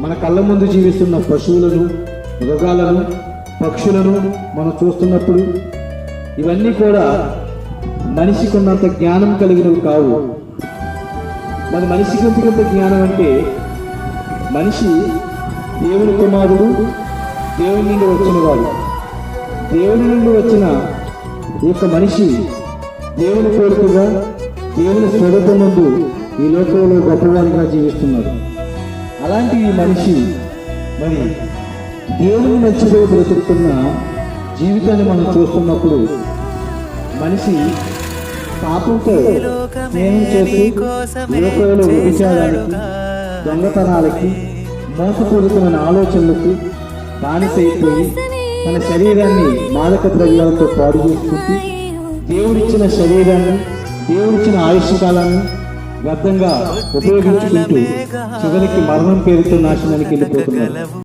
మన కళ్ళ ముందు జీవిస్తున్న పశువులను మృగాలను పక్షులను మనం చూస్తున్నప్పుడు ఇవన్నీ కూడా మనిషికి ఉన్నంత జ్ఞానం కలిగినవి కావు. మరి మనిషికి ఉన్నంత జ్ఞానం అంటే మనిషి దేవుని కుమారుడు దేవుని నుండి వచ్చిన వాడు. దేవుని నుండి వచ్చిన ఈ యొక్క మనిషి దేవుని కోరికగా దేవుని స్వరూపం ముందు ఈ లోకంలో గొప్పవాడిగా జీవిస్తున్నాడు. అలాంటి మనిషి మరి దేవుని మధ్యలో బ్రతుకుతున్న జీవితాన్ని మనం చూస్తున్నప్పుడు మనిషి పాపంతో స్నేహం చేసి లోకంలో విభిచారానికి దొంగతనాలకి మోసపూరితమైన ఆలోచనలకి బానిసైపోయి తన శరీరాన్ని మాదక ద్రవ్యాలతో పాడు చేసుకుంటూ దేవుడిచ్చిన శరీరాన్ని దేవుడిచ్చిన ఆయుష్కాలాన్ని వ్యర్థంగా ఉపయోగించుకుంటూ చివరికి మరణం పేరుతో నాశనానికి వెళ్ళిపోతున్నారు.